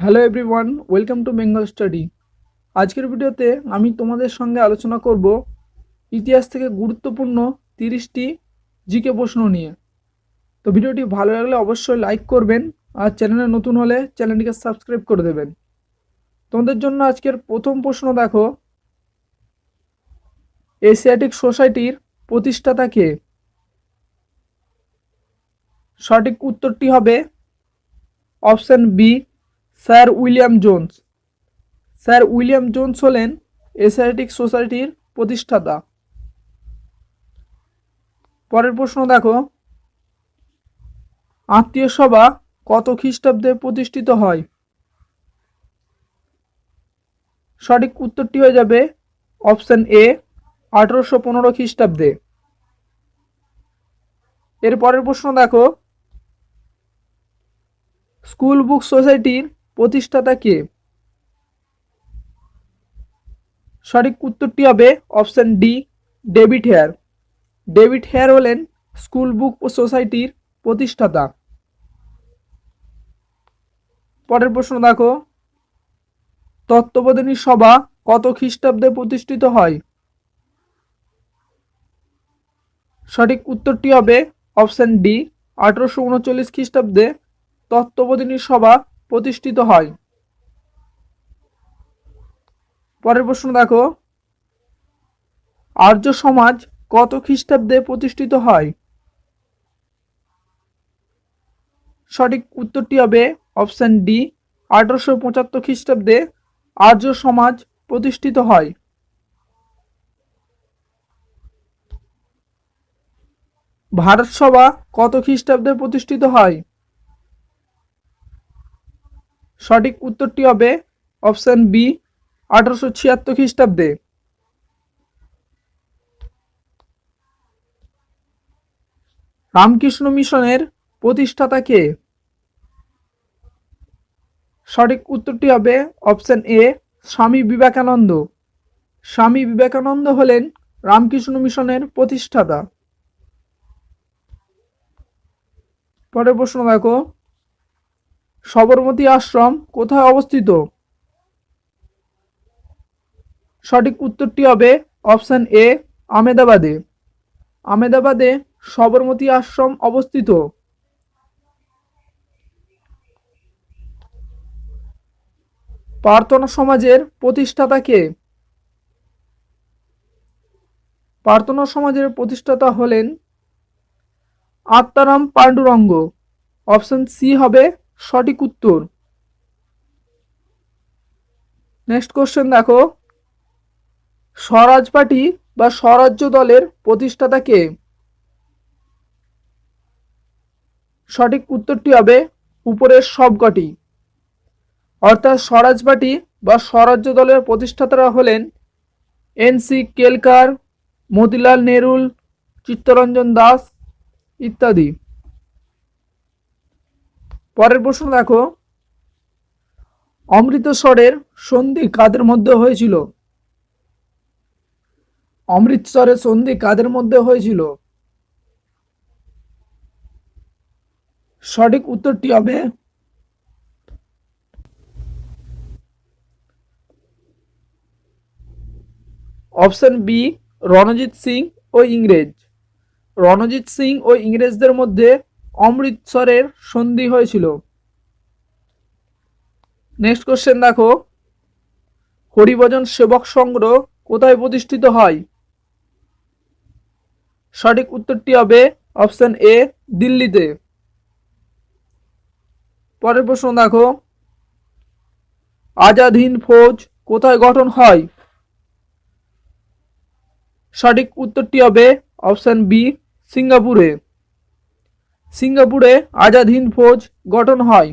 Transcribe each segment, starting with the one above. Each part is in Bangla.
Hello everyone welcome to Bengal study আজকের ভিডিওতে আমি তোমাদের সঙ্গে আলোচনা করব ইতিহাস থেকে গুরুত্বপূর্ণ তিরিশটি জিকে প্রশ্ন নিয়ে। তো ভিডিওটি ভালো লাগলে অবশ্যই লাইক করবেন আর চ্যানেলে নতুন হলে চ্যানেলটিকে সাবস্ক্রাইব করে দেবেন। তোমাদের জন্য আজকের প্রথম প্রশ্ন দেখো। এশিয়াটিক সোসাইটির প্রতিষ্ঠাতা কে? সঠিক উত্তরটি হবে option B sir William Jones. Sir William Jones হলেন এশিয়াটিক সোসাইটির প্রতিষ্ঠাতা। পরের প্রশ্ন দেখো। আত্মীয় সভা কত খ্রিস্টাব্দে প্রতিষ্ঠিত হয়? সঠিক উত্তরটি হয়ে যাবে অপশন এ, আঠারোশো পনেরো খ্রিস্টাব্দে। এর পরের প্রশ্ন দেখো। স্কুল বুক সোসাইটির প্রতিষ্ঠাতা কে? সঠিক উত্তরটি হবে option D, David Hare. David Hare হলেন স্কুল বুক সোসাইটির প্রতিষ্ঠাতা। পরের প্রশ্ন দেখো। তত্ত্ববোধিনী সভা কত খ্রিস্টাব্দে প্রতিষ্ঠিত হয়? সঠিক উত্তরটি হবে অপশন ডি, আঠারোশো উনচল্লিশ খ্রিস্টাব্দে তত্ত্ববোধিনী সভা প্রতিষ্ঠিত হয়। পরের প্রশ্ন দেখো। আর্য সমাজ কত খ্রিস্টাব্দে প্রতিষ্ঠিত হয়? সঠিক উত্তরটি হবে অপশন ডি, আঠারোশো পঁচাত্তর খ্রিস্টাব্দে আর্য সমাজ প্রতিষ্ঠিত হয়। ভারত সভা কত খ্রিস্টাব্দে প্রতিষ্ঠিত হয়? সঠিক উত্তরটি হবে অপশান বি, আঠারোশো ছিয়াত্তর খ্রিস্টাব্দে। রামকৃষ্ণ মিশনের প্রতিষ্ঠাতা কে? সঠিক উত্তরটি হবে অপশান এ, স্বামী বিবেকানন্দ। স্বামী বিবেকানন্দ হলেন রামকৃষ্ণ মিশনের প্রতিষ্ঠাতা। পরের প্রশ্ন দেখো। সবরমতী আশ্রম কোথায় অবস্থিত? সঠিক উত্তরটি হবে অপশান এ আমেদাবাদে আমেদাবাদে সবরমতী আশ্রম অবস্থিত। প্রার্থনা সমাজের প্রতিষ্ঠাতা কে? প্রার্থনা সমাজের প্রতিষ্ঠাতা হলেন আত্মারাম পাণ্ডুরঙ্গ। অপশন সি হবে সঠিক উত্তর। নেক্সট কোশ্চেন দেখো। স্বরাজ পার্টি বা স্বরাজ্য দলের প্রতিষ্ঠাতা কে? সঠিক উত্তরটি হবে উপরের সবকটি। অর্থাৎ স্বরাজ পার্টি বা স্বরাজ্য দলের প্রতিষ্ঠাতারা হলেন এনসি কেলকার, মতিলাল নেহরুল, চিত্তরঞ্জন দাস ইত্যাদি। পরের প্রশ্ন দেখো। অমৃতসরের সন্ধি কাদের মধ্যে হয়েছিল? অমৃতসরের সন্ধি কাদের মধ্যে হয়েছিল? সঠিক উত্তরটি হবে অপশন বি, রণজিৎ সিং ও ইংরেজ। রণজিৎ সিং ও ইংরেজদের মধ্যে অমৃতসরের সন্ধি হয়েছিল। নেক্সট কোশ্চেন দেখো। হরিভজন সেবক সংগ্রহ কোথায় প্রতিষ্ঠিত হয়? সঠিক উত্তরটি হবে অপশন এ দিল্লিতে। পরের প্রশ্ন দেখো। আজাদ হিন্দ ফৌজ কোথায় গঠন হয়? সঠিক উত্তরটি হবে অপশন বি সিঙ্গাপুরে। সিঙ্গাপুরে আজাদ হিন্দ ফৌজ গঠন হয়।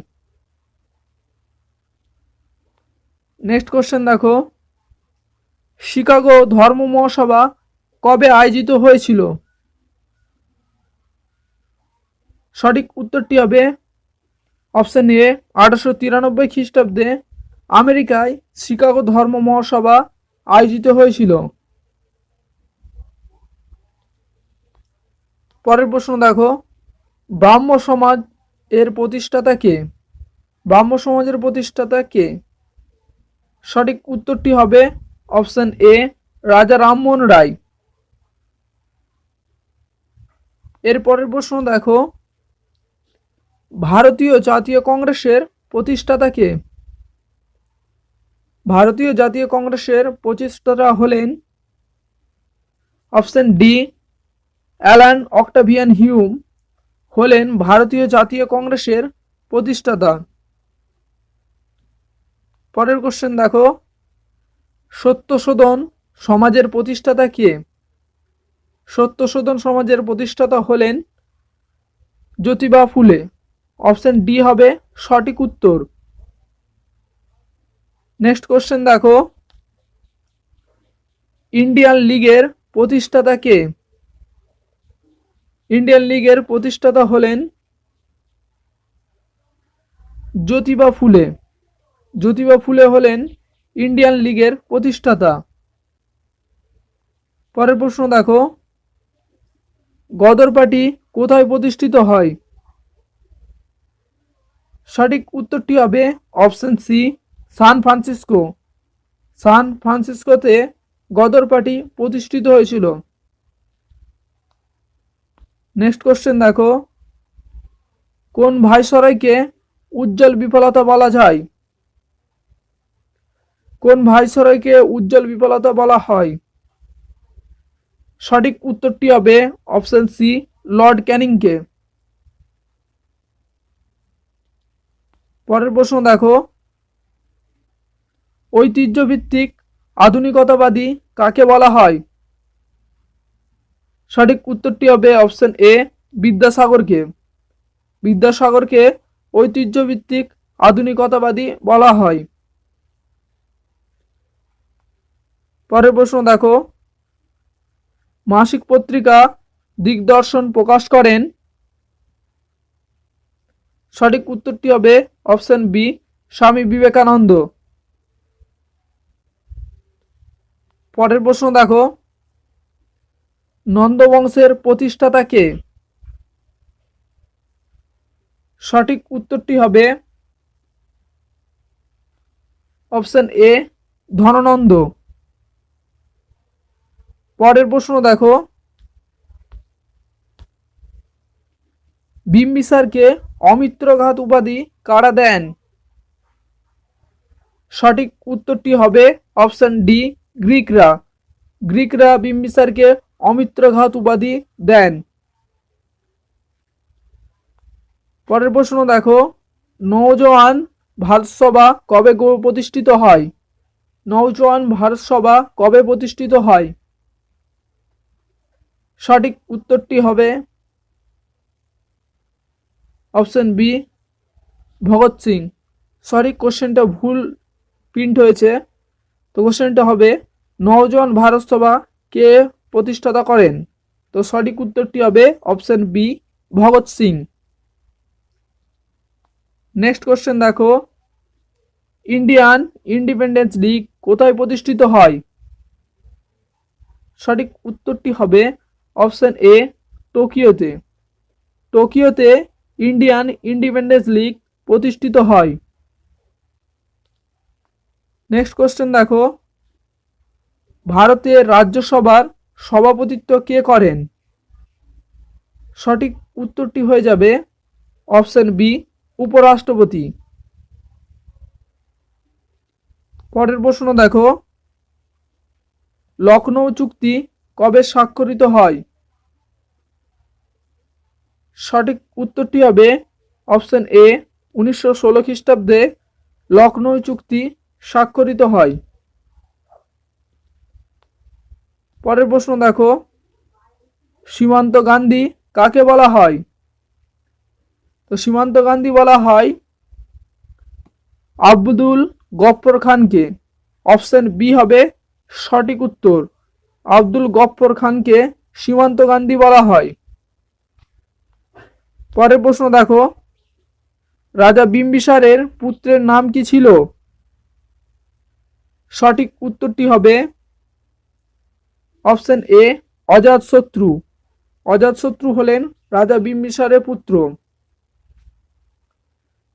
নেক্সট কোশ্চেন দেখো। শিকাগো ধর্ম মহাসভা কবে আয়োজিত হয়েছিল? সঠিক উত্তরটি হবে অপশন এ আঠারোশো তিরানব্বই খ্রিস্টাব্দে আমেরিকায় শিকাগো ধর্ম মহাসভা আয়োজিত হয়েছিল। পরের প্রশ্ন দেখো। ব্রাহ্ম সমাজ এর প্রতিষ্ঠাতা কে? ব্রাহ্ম সমাজের প্রতিষ্ঠাতা কে? সঠিক উত্তরটি হবে অপশন এ, রাজা রামমোহন রায়। এর পরের প্রশ্ন দেখো, ভারতীয় জাতীয় কংগ্রেসের প্রতিষ্ঠাতা কে? ভারতীয় জাতীয় কংগ্রেসের প্রতিষ্ঠাতা হলেন option D, Allan Octavian Hume. হলেন ভারতীয় জাতীয় কংগ্রেসের প্রতিষ্ঠাতা। পরের কোশ্চেন দেখো। সত্যশোধন সমাজের প্রতিষ্ঠাতা কে? সত্যশোধন সমাজের প্রতিষ্ঠাতা হলেন জ্যোতিবা ফুলে। অপশন ডি হবে সঠিক উত্তর। নেক্সট কোশ্চেন দেখো। ইন্ডিয়ান লিগের প্রতিষ্ঠাতা কে? ইন্ডিয়ান লিগের প্রতিষ্ঠাতা হলেন জ্যোতিবা ফুলে। জ্যোতিবা ফুলে হলেন ইন্ডিয়ান লিগের প্রতিষ্ঠাতা। পরের প্রশ্ন দেখো, গদর পার্টি কোথায় প্রতিষ্ঠিত হয়? সঠিক উত্তরটি হবে option C, San Francisco. San ফ্রান্সিসকোতে Ghadar party প্রতিষ্ঠিত হয়েছিল। নেক্সট কোশ্চেন দেখো। কোন ভাইসরয়কে উজ্জ্বল বিফলতা বলা যায়? কোন ভাইসরয়কে উজ্জ্বল বিফলতা বলা হয়? সঠিক উত্তরটি হবে অপশন সি, লর্ড ক্যানিংকে। পরের প্রশ্ন দেখো। ঐতিহ্যভিত্তিক আধুনিকতাবাদী কাকে বলা হয়? সঠিক উত্তরটি হবে অপশন এ, বিদ্যাসাগরকে। বিদ্যাসাগরকে ঐতিহ্যভিত্তিক আধুনিকতাবাদী বলা হয়। পরের প্রশ্ন দেখো। মাসিক পত্রিকা দিগদর্শন প্রকাশ করেন। সঠিক উত্তরটি হবে অপশন বি, স্বামী বিবেকানন্দ। পরের প্রশ্ন দেখো। নন্দবংশের প্রতিষ্ঠাতা কে? সঠিক উত্তরটি হবে অপশন এ, ধননন্দ। পরের প্রশ্ন দেখো। বিম্বিসারকে অমিত্রঘাত উপাধি কারা দেন? সঠিক উত্তরটি হবে অপশন ডি, গ্রিকরা। গ্রিকরা বিম্বিসারকে অমিত্রঘাত উপাধি দেন। পরের প্রশ্ন দেখো নৌজওয়ান ভারতসভা কবে প্রতিষ্ঠিত হয়? নৌজওয়ান ভারতসভা কবে প্রতিষ্ঠিত হয়? সঠিক উত্তরটি হবে option B, Bhagat Singh. Sorry, কোশ্চেনটা ভুল প্রিন্ট হয়েছে। তো কোশ্চেনটা হবে নওজোয়ান ভারত সভা কে প্রতিষ্ঠাতা করেন। তো সঠিক উত্তরটি হবে option B Bhagat Singh. Next question দেখো। ইন্ডিয়ান ইন্ডিপেন্ডেন্স লিগ কোথায় প্রতিষ্ঠিত হয়? সঠিক উত্তরটি হবে অপশন এ টোকিওতে। টোকিওতে ইন্ডিয়ান ইন্ডিপেন্ডেন্স লিগ প্রতিষ্ঠিত হয়। নেক্সট কোশ্চেন দেখো। ভারতের রাজ্যসভার সভাপতিত্ব কে করেন? সঠিক উত্তরটি হয়ে যাবে অপশন বি, উপরাষ্ট্রপতি। পরের প্রশ্ন দেখো, লখনৌ চুক্তি কবে স্বাক্ষরিত হয়? সঠিক উত্তরটি হবে অপশন এ, উনিশশো ষোলো খ্রিস্টাব্দে লখনৌ চুক্তি স্বাক্ষরিত হয়। পরের প্রশ্ন দেখো। সীমান্ত গান্ধী কাকে বলা হয়? তো সীমান্ত গান্ধী বলা হয় আব্দুল গফর খানকে। অপশন বি হবে সঠিক উত্তর। আব্দুল গফর খানকে সীমান্ত গান্ধী বলা হয়। পরের প্রশ্ন দেখো। রাজা বিম্বিসারের পুত্রের নাম কি ছিল? সঠিক উত্তরটি হবে অপশন এ অজাতশত্রু অজাতশত্রু হলেন রাজা বিম্বিসারের পুত্র।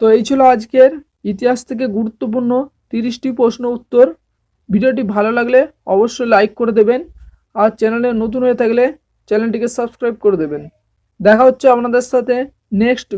তো এই ছিল আজকের ইতিহাস থেকে গুরুত্বপূর্ণ তিরিশটি প্রশ্ন উত্তর। ভিডিওটি ভালো লাগলে অবশ্যই লাইক করে দেবেন আর চ্যানেলে নতুন হয়ে থাকলে চ্যানেলটিকে সাবস্ক্রাইব করে দেবেন। দেখা হচ্ছে আপনাদের সাথে নেক্সট